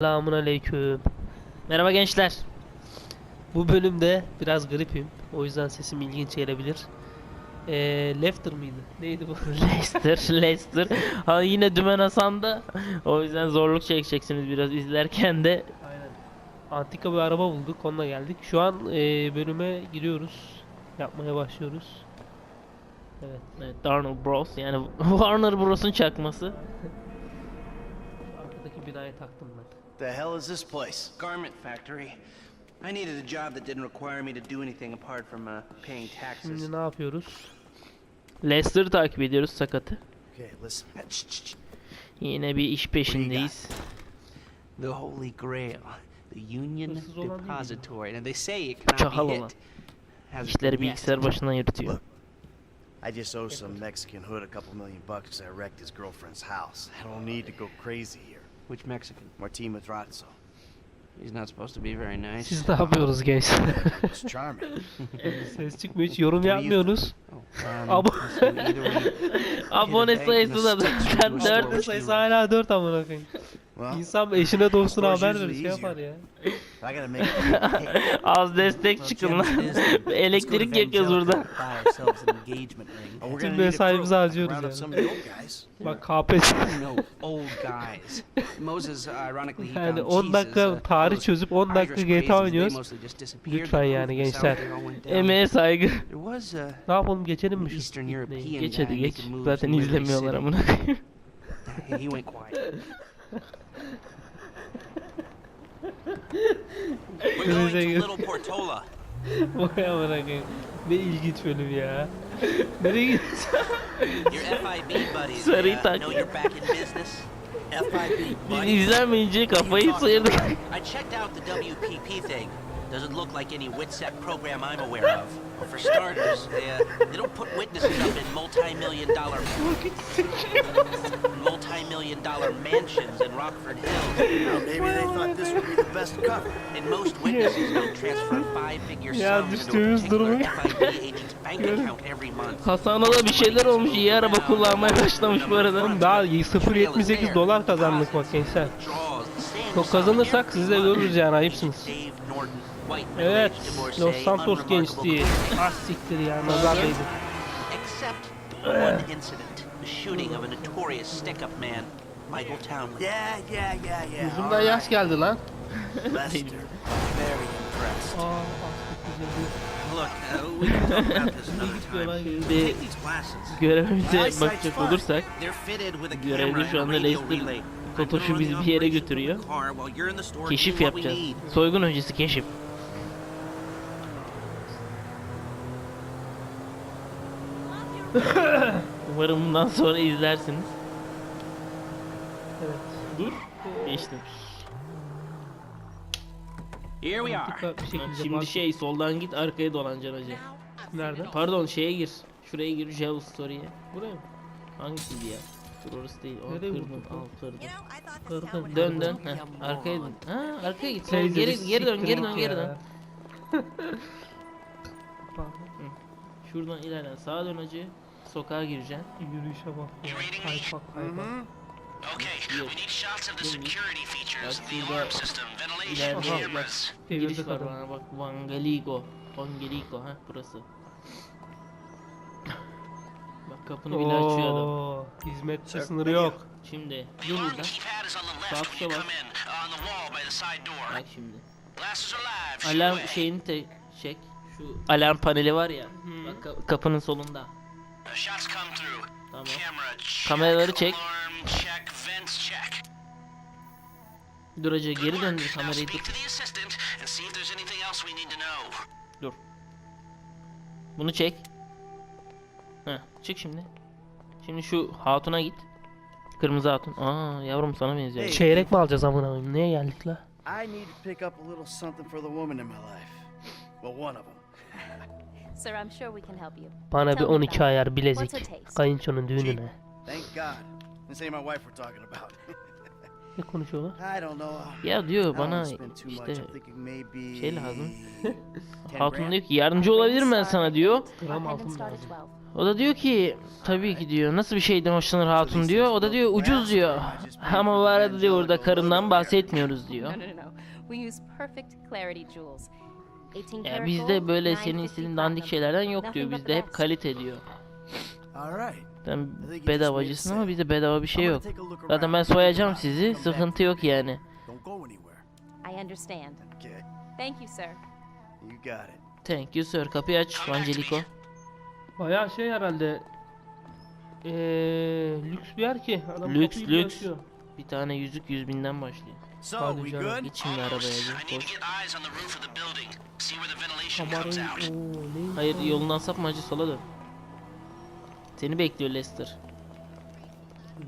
Selamun aleyküm. Merhaba gençler. Bu bölümde biraz gripim. O yüzden sesim ilginç gelebilir. Ee, Lefter mıydı? Neydi bu? Leicester, Leicester. Ha yine Dümen Hasan'da. O yüzden zorluk çekeceksiniz biraz izlerken de. Aynen. Antika bir araba bulduk. Onunla geldik. Şu an e, bölüme giriyoruz. Yapmaya başlıyoruz. Evet. evet Darnell Bros. Yani Warner Bros'un çakması. Arkadaki binaya taktım ben. The hell is this place? Garment factory. I needed a job that didn't require me to do anything apart from uh, paying taxes. Şimdi ne yapıyoruz? Leicester'ı takip ediyoruz sakatı. Okay, listen. Yine bir iş peşindeyiz. The Holy Grail, the Union? Depository, and they say it cannot be hit. İşleri bilgisayar başından yürütüyor. I just owe some Mexican hood a couple million bucks I wrecked his girlfriend's house. I don't need to go crazy here. Which Mexican? Martin Madrazo. He's not supposed to be very nice. Siz ne yapıyoruz gençler? It's charming. Ses çıkmıyor hiç yorum yapmıyorsunuz. Oh, um, Abo- Abone sayısı da the sticks zaten to a 4 store sayısı hala 4 amına koyayım. İnsan eşine dostuna haber verir şey yapar ya. Az destek çıkın lan. Elektrik yakıyoruz burada. Tüm mesaimizi harcıyoruz yani. Bak KPSS. no old guys. Moses, ironically, he Yani found 10 Jesus, dakika uh, tarih çözüp 10 dakika GTA oynuyoruz. Lütfen yani gençler. Emeğe saygı. Ne yapalım geçelim mi şu Geç hadi geç. Zaten izlemiyorlar amına koyayım. he went quiet. We're going to Little Portola. Vay amına koyayım. Ne ilginç bölüm ya. Nereye gidiyorsun? Your FIB buddies Sorry, they, uh, Tuck. know you're back in business. FIB Biz buddies. izlenmeyince kafayı sıyırdık. I checked out the WPP thing. Doesn't look like any WITSEC program I'm aware of. Well, for starters, they, uh, they don't put witnesses up in multi-million dollar multi-million dollar mansions in Rockford Hills. Well, maybe they thought this would be the best cover. And most witnesses don't transfer five-figure Ya sums into a düştüğümüz particular durumu- FIB agent's bank account every month. Hasan'a da bir şeyler olmuş. İyi araba kullanmaya başlamış bu arada. Oğlum daha 0.78 dolar kazandık bak gençler. Çok kazanırsak siz de görürüz yani ayıpsınız. Evet. Los Santos gençliği. Ah siktir ya nazar değdi. Except one incident, the shooting of a notorious stick-up man, Michael Townley. Yeah, yeah, yeah, yeah. Yüzümden yaş geldi lan. Lester, very impressed. Aa, ah, Look, uh, we can talk about this another gidiyorlar time. şimdi. Take these glasses. Görevimize bakacak olursak Görevli şu anda relay. Totoş'u bizi bir yere götürüyor. Keşif yapacağız. Soygun öncesi keşif. Umarım bundan sonra izlersiniz. Evet. Dur. Geçtim. Here we are. Bir şekilde Şimdi bak. şey soldan git arkaya dolanacaksın hacı. Nerede? Pardon şeye gir. Şuraya gir Jewel Story'ye. Buraya mı? Hangisiydi ya? Dur orası değil. Aa, Nereye kırdım. vurdun? Al kırdım. Kırdın. Dön dön. Heh, arkaya dön. Ha, arkaya git. Sol, Teyze bir geri, geri dön, siktir geri dön, git geri ya. dön. Şuradan ilerle. Sağa dön hacı. Sokağa gireceksin. Yürüyüşe bak. ya. Kaypak kaypak. Okay, we need shots of the security features, Bak the alarm system, ventilation, ileride bak. cameras. Giriş var bana bak. Vangeligo. Vangeligo ha burası. Bak kapını bile açıyor adam. Hizmetçi sınırı yok. Şimdi dur the Sağ tuşa come in, on the wall by the side door. Bak şimdi. Alarm şeyini te çek. Şu alarm paneli var ya. Bak ka- kapının solunda. Shots come through. Tamam. Camera check. Kameraları çek. Alarm check. Vents check. Dur hacı geri döndür kamerayı dur. Dur. Bunu çek. Heh, çık şimdi. Şimdi şu hatuna git. Kırmızı hatun. Aa yavrum sana benziyor. Hey. Çeyrek mi alacağız amına koyayım? Neye geldik la? I need to pick up a little something for the woman in my life. Well, one of them. Sir, I'm sure we can help you. Bana bir Tell me 12 about it. ayar bilezik. What's it taste? Kayınçonun düğününe. Thank God. This ain't my wife we're talking about. Ne konuşuyorlar? I don't know. Ya diyor I don't bana işte şey lazım. 10 Hatun diyor ki yardımcı olabilirim ben sana diyor. Gram pendants altın start at lazım. 12. O da diyor ki tabii ki diyor nasıl bir şeyden hoşlanır hatun diyor. O da diyor ucuz diyor. Ama bu arada diyor orada karından bahsetmiyoruz diyor. No, no, no, no. We use perfect clarity jewels. 18 Ya karat bizde böyle 950 senin istediğin dandik şeylerden yok diyor. Bizde hep kalite diyor. Made bedavacısın ama bizde bedava bir şey yok. Zaten ben soyacağım sizi. Sıkıntı yok yani. I understand. Thank you, sir. You got it. Thank you sir. Kapıyı aç Angelico. Bayağı şey herhalde. Eee lüks bir yer ki. Adam Lüks, lüks. açıyor. Bir tane yüzük yüz binden başlıyor. So, Hadi canım. şimdi arabaya gir. Koş. Hayır yolundan sapma hacı sola dön. Seni bekliyor Lester.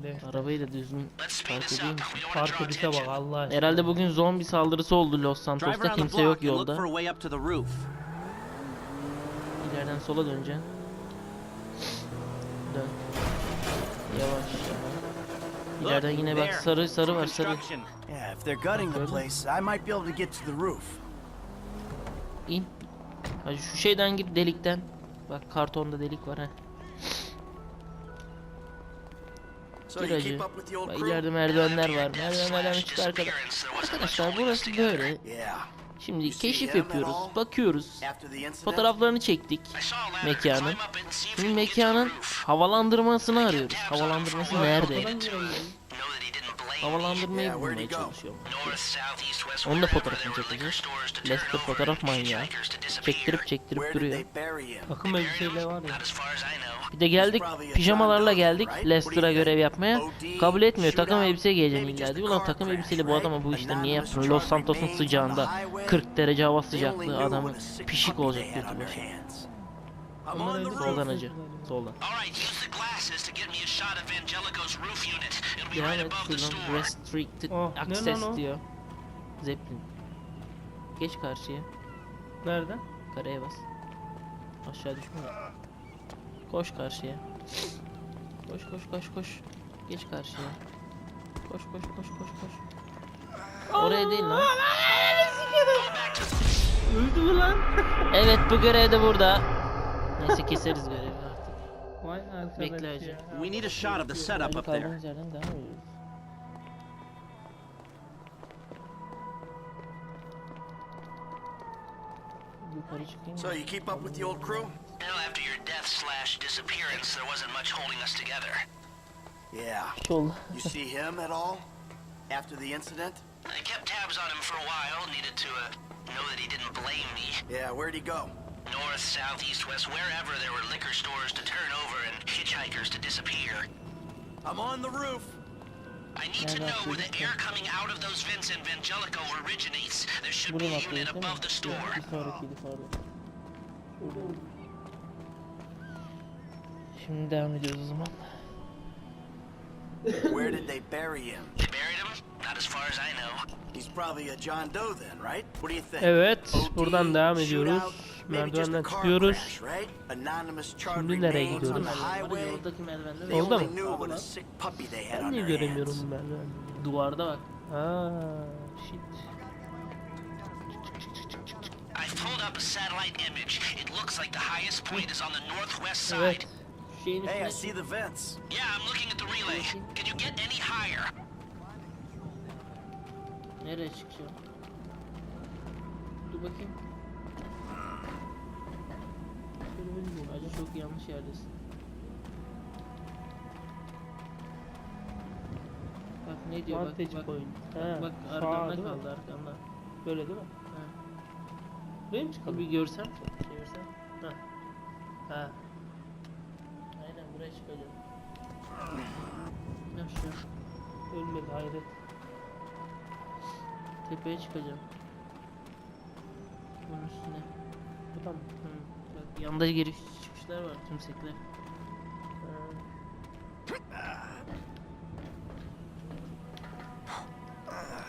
Ne? Arabayı da düzgün park edeyim Park edişe bak. Allah aşkına. Herhalde bugün zombi saldırısı oldu Los Santos'ta. Kimse yok yolda. İleriden sola döneceksin. Dön. Yavaş yavaş. Look, İleriden yine bak sarı sarı var sarı. Yeah, if they're gutting the place, I might be able to get to the roof. İn. Hadi şu şeyden git delikten. Bak kartonda delik var ha. You hacı. Bak ileride merdivenler var. Merdivenlerden çık arkadaş. Arkadaşlar burası böyle. Şimdi keşif yapıyoruz. Bakıyoruz. Fotoğraflarını çektik. Mekanın. Şimdi mekanın havalandırmasını arıyoruz. Havalandırması nerede? Havalandırmayı bulmaya çalışıyorum. Onun da fotoğrafını çekeceğiz. Lester fotoğraf manyağı. Çektirip çektirip duruyor. Takım elbiseyle var ya. Bir de geldik pijamalarla geldik Lester'a görev yapmaya. Kabul etmiyor takım elbise giyeceksin illa diyor. Ulan takım elbiseyle bu adama bu işleri niye yaptın? Los Santos'un sıcağında 40 derece hava sıcaklığı adamı pişik olacak götü başı. I'm on the elbise- roof. Soldan acı. Soldan. All right, use the glasses to get me a shot of Angelico's roof unit. It'll be Devam right et above the şuradan store. restricted Oh, access diyor. Zeppelin. Geç karşıya. Nerede? Kareye bas. Aşağı düşme. Koş karşıya. Koş koş koş koş. Geç karşıya. Koş koş koş koş koş. Oraya değil lan. Öldü mü lan? Evet bu görev de burada. Neyse keseriz görevi artık. Vay arkadaş Bekle hacı. ya. We need a shot of the setup up there. kaldığımız yerden devam ediyoruz. Yukarı çıkayım. So you keep up with the old crew? Well, after your death slash disappearance, there wasn't much holding us together. Yeah. Yol. You see him at all? After the incident? I kept tabs on him for a while. Needed to uh, know that he didn't blame me. Yeah, where'd he go? North, south, east, west, wherever there were liquor stores to turn over and hitchhikers to disappear. I'm on the roof. I need to know where the air coming out of those vents in Vangelico originates. There should be a unit atlıyoruz değil mi? above the store. Bir sonrakiydi pardon. Şimdi devam ediyoruz o zaman. Where did they bury him? They buried him? Not as far as I know. He's probably a John Doe then, right? What do you think? Evet, OD, buradan devam ediyoruz. Shootout, maybe just a Merdivenden car çıkıyoruz. crash, right? Anonymous charred Şimdi nereye gidiyoruz? the highway. Yoldaki merdivenler mı? knew what a sick puppy they had Ben on niye their göremiyorum hands. ben? Duvarda bak. Aa, shit. I pulled up a satellite image. It looks like the highest point is on the northwest side. Evet. Hey, I see the vents. Yeah, I'm looking at the relay. Can you get any higher? Nereye çıkacağım? Dur bakayım. Şöyle bilmiyorum. Acı çok yanlış yerdesin. Bak ne diyor bak Vantage bak. point. Bak, He, bak sağ arkanda kaldı arkanda. Böyle değil mi? Ha. Buraya mı çıkalım? bir görsem. Çevirsem. Ha. Ha. Aynen buraya çıkacağım. Aşağı. Ölmedi hayret. Tepeye çıkacağım. Bunun üstüne. Bu da mı? Hı. Yanda giriş çıkışlar var tümsekler.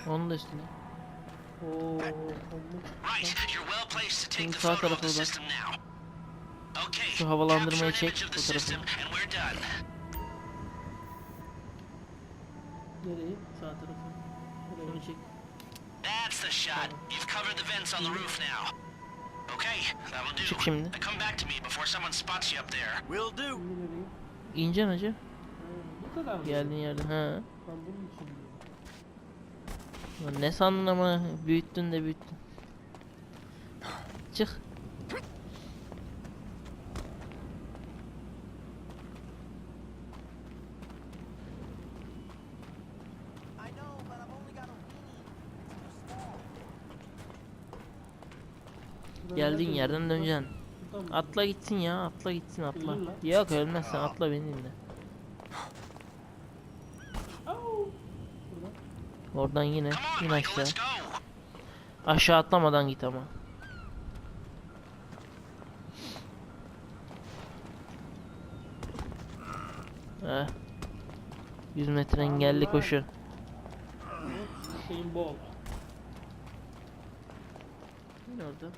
Onun da üstüne. Oo, Şimdi sağ the bak. Şu havalandırmayı çek fotoğrafını. Nereye? Sağ tarafı. Şunu çek. That's the shot. You've covered the vents on the roof now. Okay, that'll do. Çık şimdi. Now come back to me before someone spots you up there. Will do. İneceksin hacı. Bu kadar mı? Geldiğin yerden. Ha. Ben bunun için diyorum. Lan ne sandın ama büyüttün de büyüttün. Çık. Geldiğin yerden döneceksin. Atla gitsin ya, atla gitsin atla. Yok ölmezsen atla beni. Au! Oradan yine Michael, aşağı. Aşağı atlamadan git ama. Eh. 100 metre engelli koşu. Şeyin bol. Ne oldu?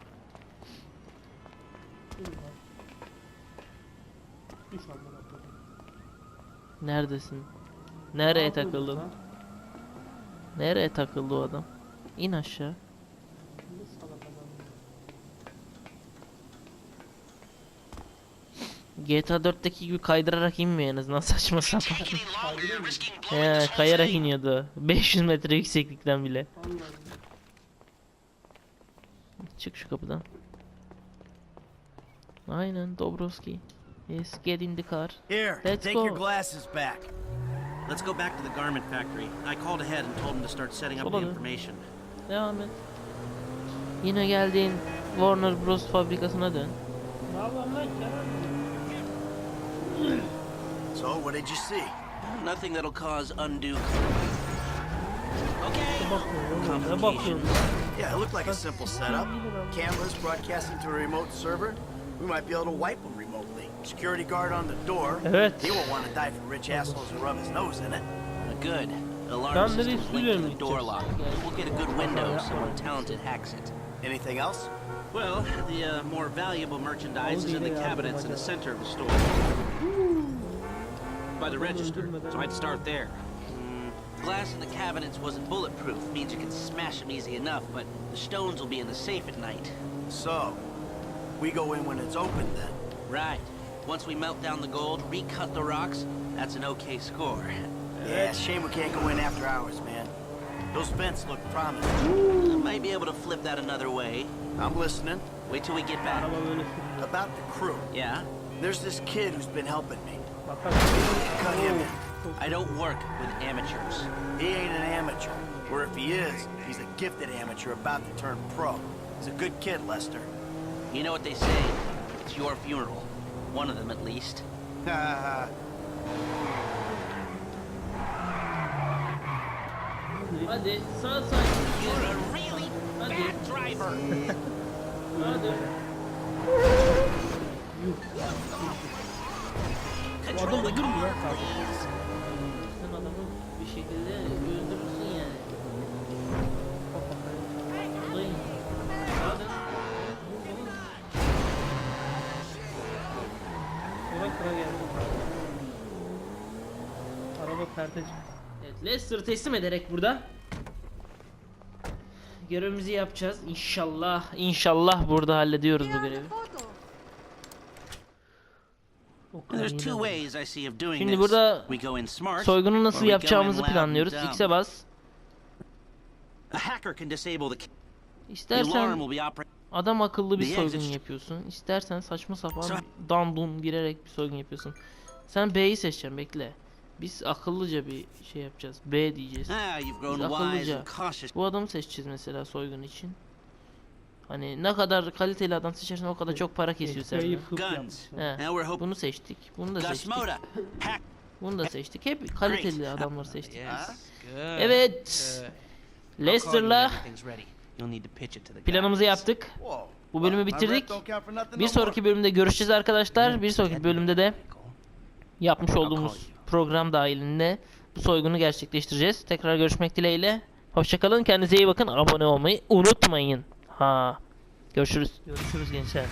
Düş koyayım. Neredesin? Ne Nereye yapıyordun takıldın? lan? Nereye takıldı o adam? İn aşağı. Ne salak adam ya. GTA 4'teki gibi kaydırarak inmiyor en azından saçma sapan. He kayarak iniyordu. 500 metre yükseklikten bile. Allah'ım. Çık şu kapıdan. Aynen Dobrovski. Yes, get in the car. Here, Let's take go. your glasses back. Let's go back to the garment factory. I called ahead and told him to start setting up the Sola dön. information. Devam et. Yine geldiğin Warner Bros fabrikasına dön. Ne yapalım lan Kerem? So, what did you see? Nothing that'll cause undue. Okay. Ne bakıyorsun oğlum? Ne bakıyorsun? Yeah, it looked like a simple setup. Cameras broadcasting to a remote server. We might be able to wipe them remotely. Security guard on the door. Evet. He won't want to die for rich assholes who rub his nose in it. Good. Alarm Tamam, system's nereye linked to the door lock. We'll get a good window if someone talented hacks it. Anything else? Well, the uh, more valuable merchandise is in the cabinets in the center of the store. By the register, so I'd start there. Mm, glass in the cabinets wasn't bulletproof, means you can smash them easy enough, but the stones will be in the safe at night. So, we go in when it's open then. Right. Once we melt down the gold, recut the rocks, that's an okay score. Yeah, it's shame we can't go in after hours, man. Those vents look promising. Hmm, I might be able to flip that another way. I'm listening. Wait till we get back. Araba böyle sürüyor. About the crew. Yeah? There's this kid who's been helping me. Cut him in. I don't work with amateurs. He ain't an amateur. Or if he is, he's a gifted amateur about to turn pro. He's a good kid, Lester. You know what they say? It's your funeral. One of them at least. Ha Hadi sağ sağ. You're a really bad driver. Hadi. Control the car. Sen adamı bir şekilde öldürürsün yani. Kıra kıra geldi. Araba perde. Evet, Leicester teslim ederek burada görevimizi yapacağız. İnşallah, inşallah burada hallediyoruz bu görevi. There's two ways I see of doing Şimdi this. burada we go in smart. Soygunu nasıl yapacağımızı planlıyoruz. X'e bas. A hacker can disable the, the alarm İstersen will be operating. Adam akıllı bir soygun yapıyorsun. İstersen saçma sapan dandun girerek bir soygun yapıyorsun. Sen B'yi seçeceksin bekle. Biz akıllıca bir şey yapacağız. B diyeceğiz. Ah, Biz akıllıca. Bu adamı seçeceğiz mesela soygun için. Hani ne kadar kaliteli adam seçersen o kadar çok para kesiyor senden. Bunu seçtik. Bunu da seçtik. Bunu da seçtik. Hep kaliteli Great. adamları seçtik. Good. Evet. Leicester'la everything's ready. You'll need to pitch it to the planımızı yaptık. Bu bölümü bitirdik. Bir sonraki bölümde görüşeceğiz arkadaşlar. Bir sonraki bölümde de yapmış olduğumuz program dahilinde bu soygunu gerçekleştireceğiz. Tekrar görüşmek dileğiyle. Hoşçakalın. Kendinize iyi bakın. Abone olmayı unutmayın. Ha. Görüşürüz. Görüşürüz gençler.